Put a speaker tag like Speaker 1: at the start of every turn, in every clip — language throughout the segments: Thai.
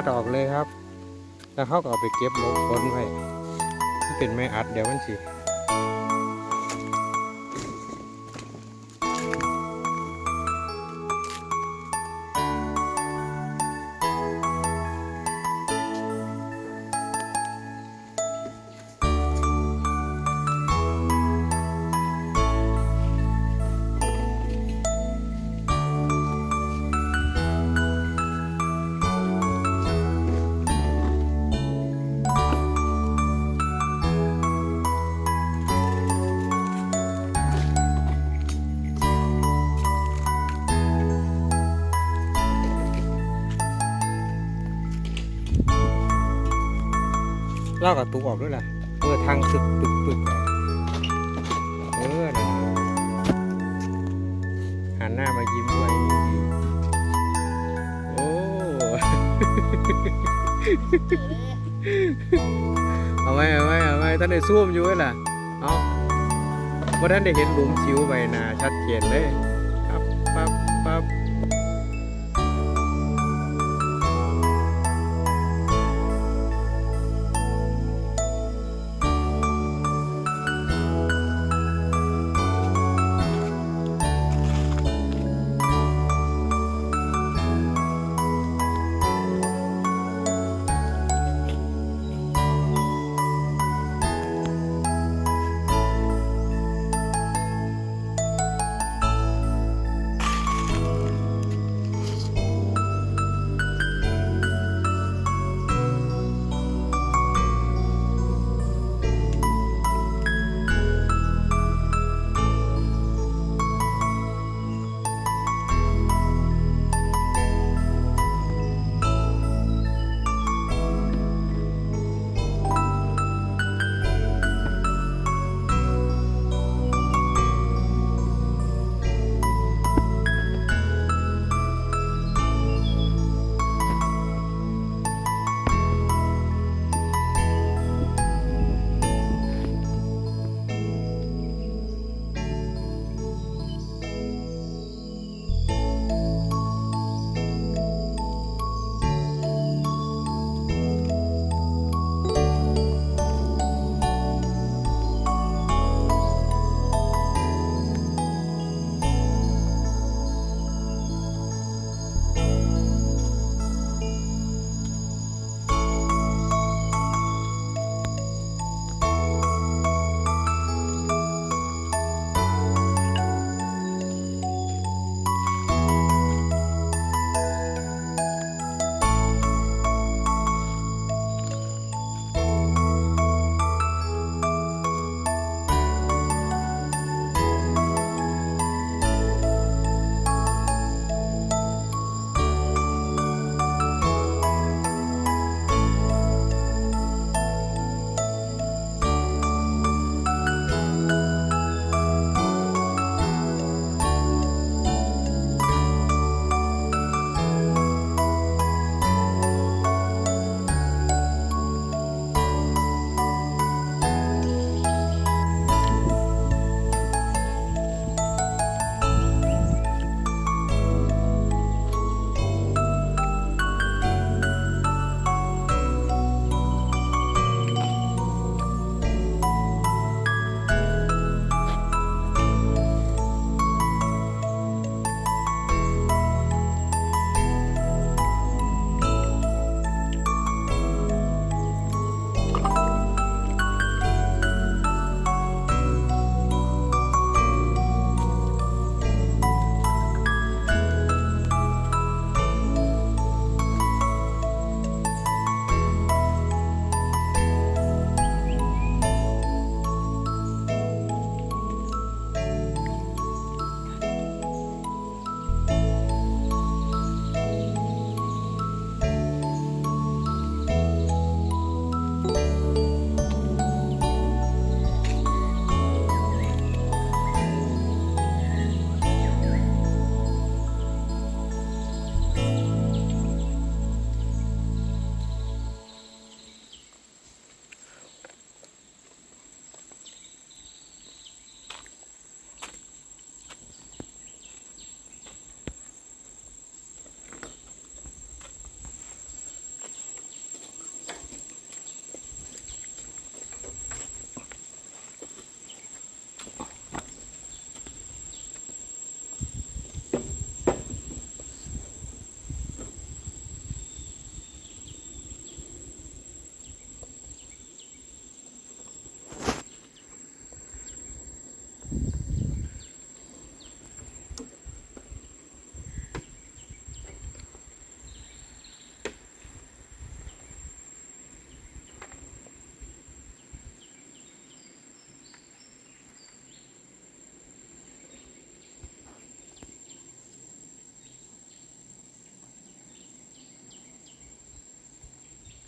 Speaker 1: งัดออกเลยครับ แล้วเขาก็เอาไปเก็บลบฝนไว้มันเป็นไม้อัดเดี๋ยวมันสิ อกกับตุกออกด้วยล่ะเออทางตึกปึกปึกเออนะหันหน้ามายิ้มไว้ดีๆโอ้เอาไว้เอาไว้เอาไว้ท่านได้ซูมอยู่ไว้ล่ะเอาว่าท่านได้เห็นหลุมสิวใบหนาชัดเจนเลยปั๊บปั๊บปั๊บ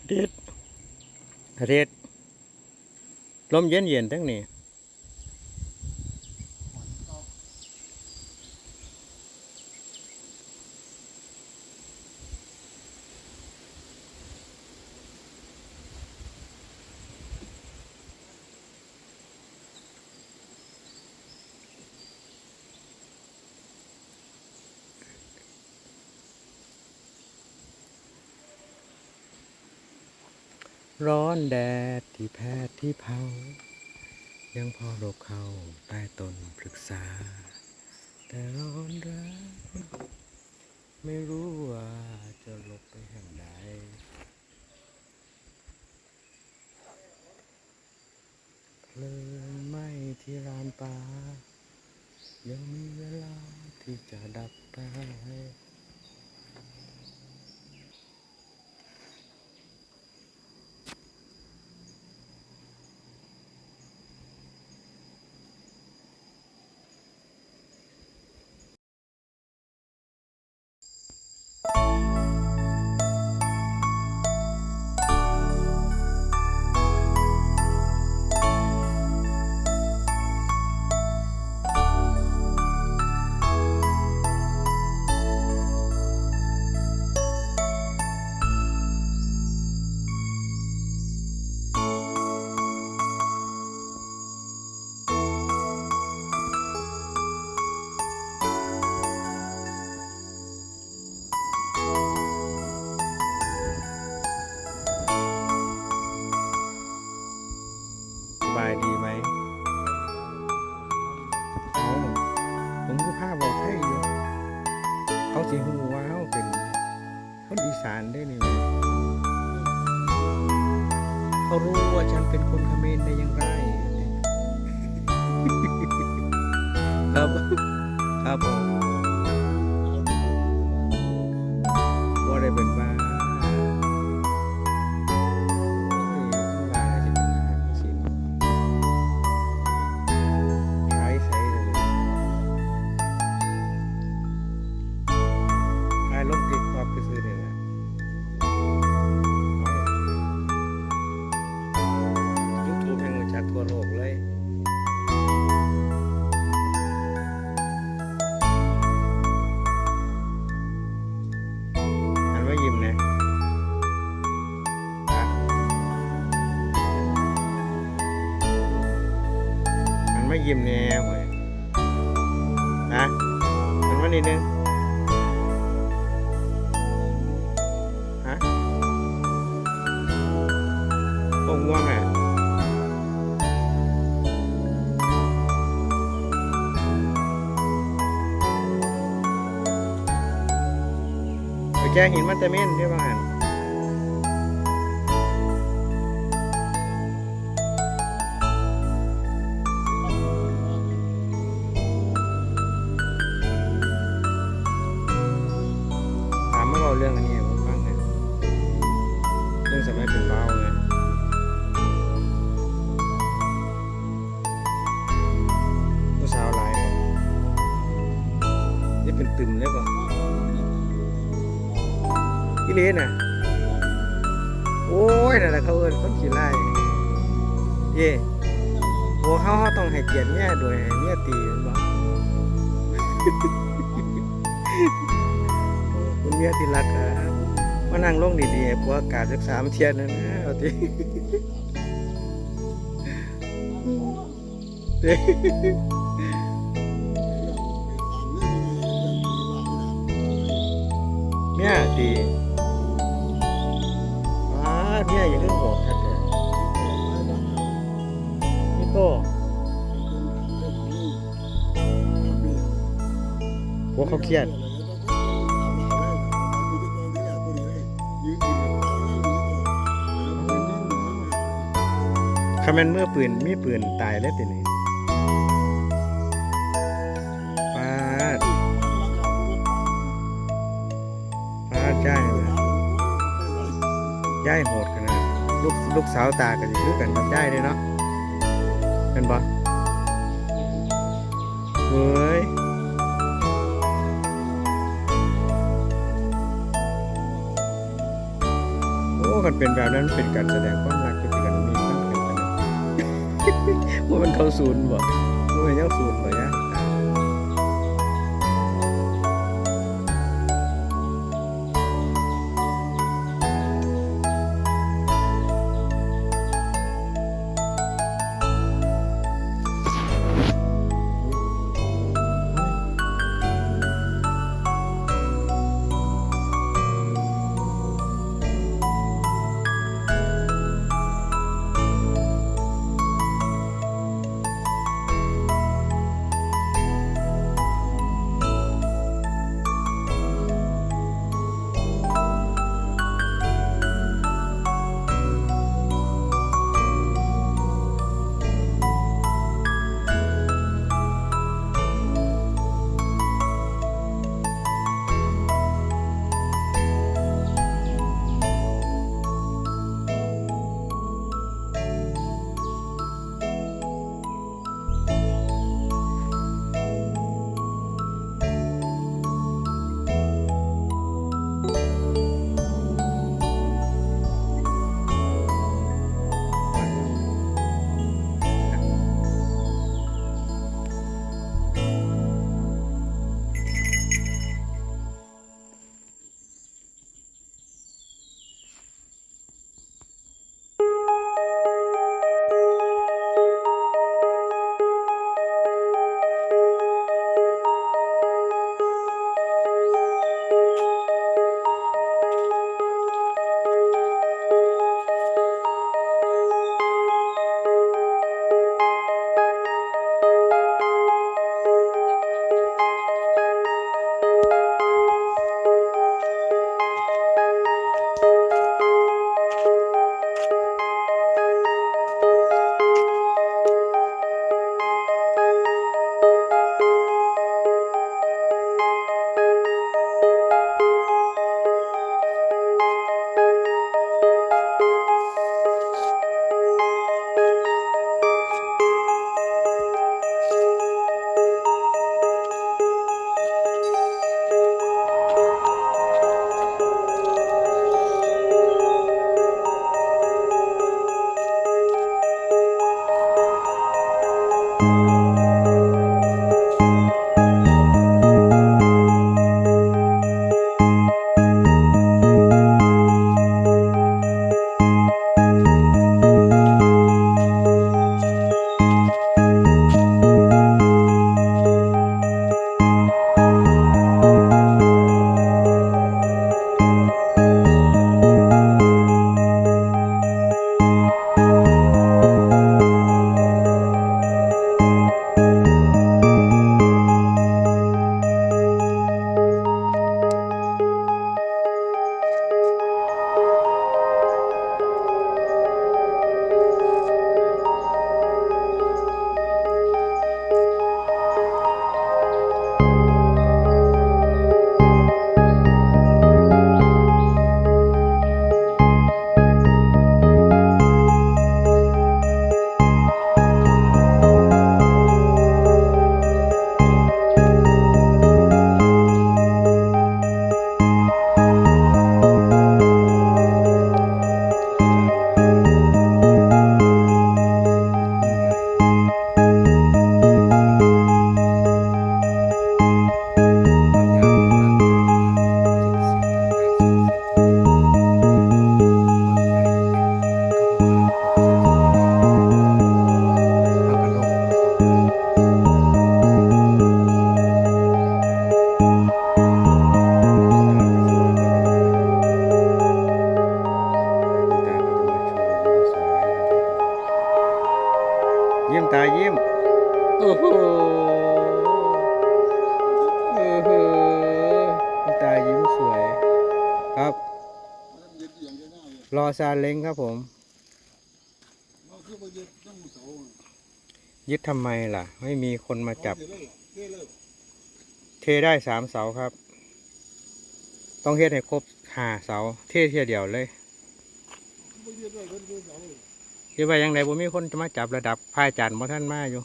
Speaker 1: เด็ดเด็ดลมเย็นเย็นทั้งนี้ ร้อนแดดที่แพทย์ที่เผา ยังพอหลบเข้าใต้ต้นปรึกษา แต่ร้อนรักไม่รู้ว่าจะหลบไปแห่งใดเพลิงไหม้ที่ลานป่ายังมีเวลาที่จะดับได้ จิ้มแน่เว้ยนะหันมานิดนึงฮะโอ้ง่วงอะไปแจ้หินมันตะเม่นที่บ้านถ คุณเมียที่รักครับมานั่งลงดีๆให้ผัวกาดสักสามเทียนั่นะเอาติเด้เมียตีอ้าเมียอย่าเรื่องโหดครับเด้อพี่โตผัวเขาเครียด คำแมนเมื่อปืนมีปืนตายแล้วตินี่ปาดปาดย่ายเลยย่ายโหดขนาดลูกลูกสาวตากันคือกันกับย่ายเลยเนาะเป็นบ่เฮ้ยโอ้กันเป็นแบบนั้นเป็นการแสดงความ มันเขาศูนย์บ่ว่ามันยังศูนย์บ่ วยครับ รอซาเล้งครับผม ยึดทำไมล่ะ ไม่มีคนมาจับ เทได้สามเสาครับ ต้องเฮ็ดให้ครบห้าเสา เทเทียเดียวเลยคือว่ายังไงผมมีคนจะมาจับระดับพายจันทร์บ่ท่านมาอยู่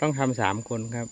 Speaker 1: ต้องทำสามคนครับ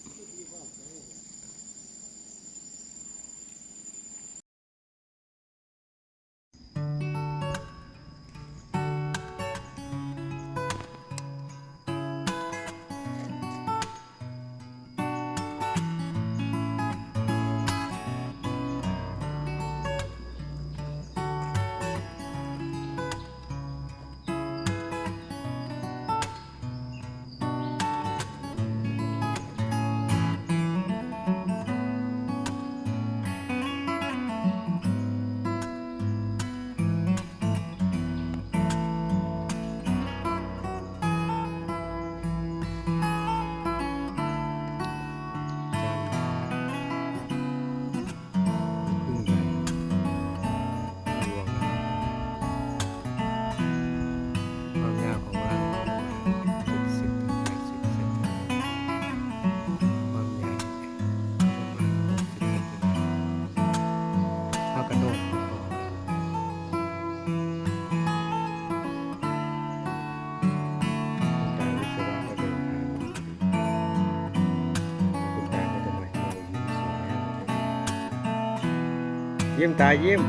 Speaker 1: ยิ้มตายิ้ม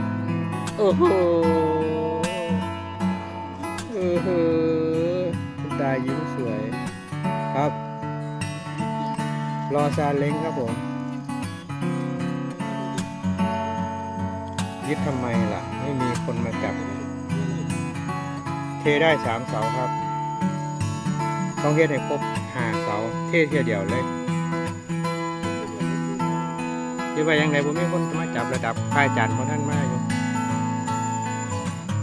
Speaker 1: โอ้โหเออหือคุณตายิ้มสวย ครับ รอซาเล้งครับผม ยึดทำไมล่ะ ไม่มีคนมาจับ เทได้สามเสาครับ ต้องเฮ็ดให้ครบห้าเสา เทเทียเดียวเลย หรือว่ายังไงผมมีคนมาจับระดับค่ายจันทร์เพราะท่านมาอยู่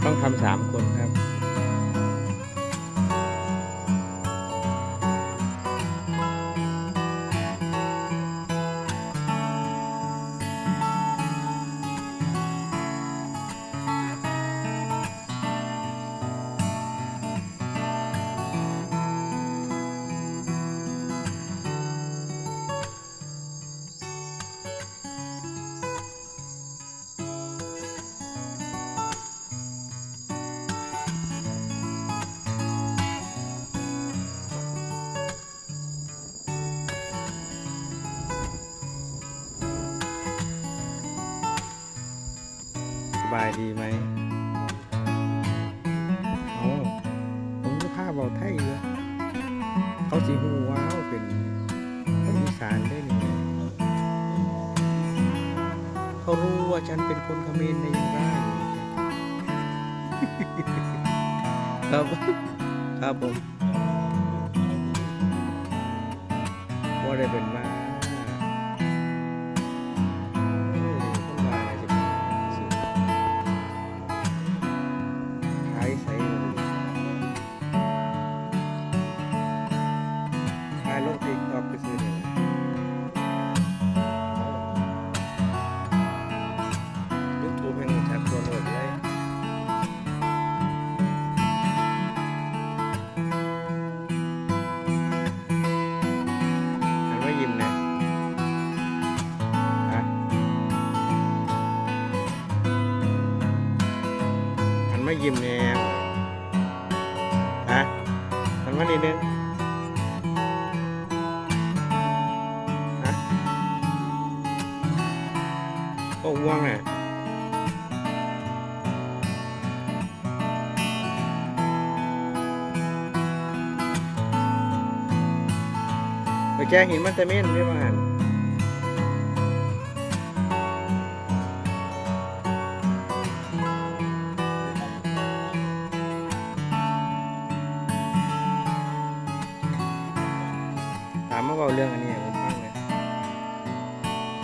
Speaker 1: ต้องทำสามคนครับ ดีไหมโอ้ผมก็ผ้าเบาไทยอยู่เขาสีหูว้าวเป็นคนอีสานได้นี่เขารู้ว่าฉันเป็นคนเขมรในยังไงครับครับผมว่าได้เป็นมา ยิ้มแน่ฮะหันมานิดนึงฮะโอ้ง่วงอะไปแก้หินมันจะเม่นไม่มาหัน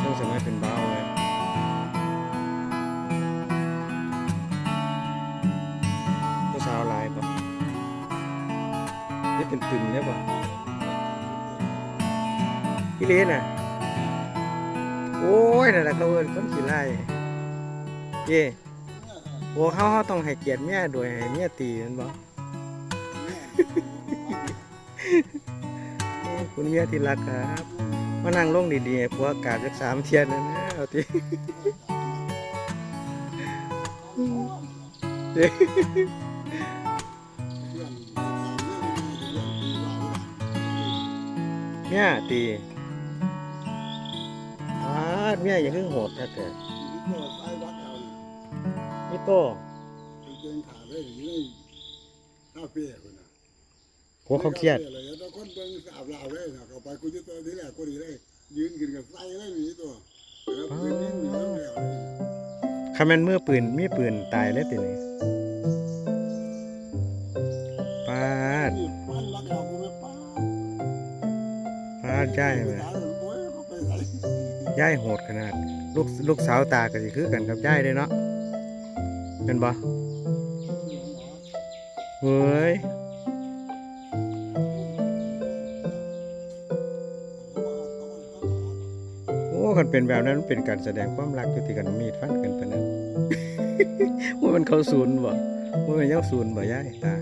Speaker 1: เรื่องสมัยเป็นเบาเลยผู้สาวหลายปะนี่เป็นตึมเนี่ยปะพี่เลนน่ะ โอ้ยนั่นแหละเขาเอินคนขี้ไล่เย่โอ้เขาเขาต้องให้เกียรติเมียโดยให้เมียตีแมันบ่โอ้คุณเมียที่รักครับ มานั่งลงดีๆให้ผัวกาบจักสามเทียนนะนะเอาติเด้เมียตีอาเมียอย่าขึ้นโหดแท้แต่มีโตโหเขาเครียด
Speaker 2: แล้วคนเบิ่งสาบลาวเลยนะเขาไปกูจะตัวที่แรกกูดีเลยยืนกินกับไส้เลยนี่ตัวแล้วยืนนิ่งอยู่แล้วแล้วเลย
Speaker 1: คำแมนมือปืนมีปืนตายเลยตินี่ปาด
Speaker 2: นี่ฟันรักเรากูไม่ป้า
Speaker 1: ปาดย่ายไหม
Speaker 2: โอ้ยเขาไปใส่
Speaker 1: ย่ายโหดขนาด ลูกลูกสาวตาก็สิคือกันกับย่ายเลยเนาะเป็นบ่เฮ้ย คันเป็นแบบนั้นเป็นการแสดงความรักอยู่ที่กันมีดฟันกันไปนั้นว่ามันเข้าศูนย์บ่ว่ามันยังศูนย์บ่ย่ายตา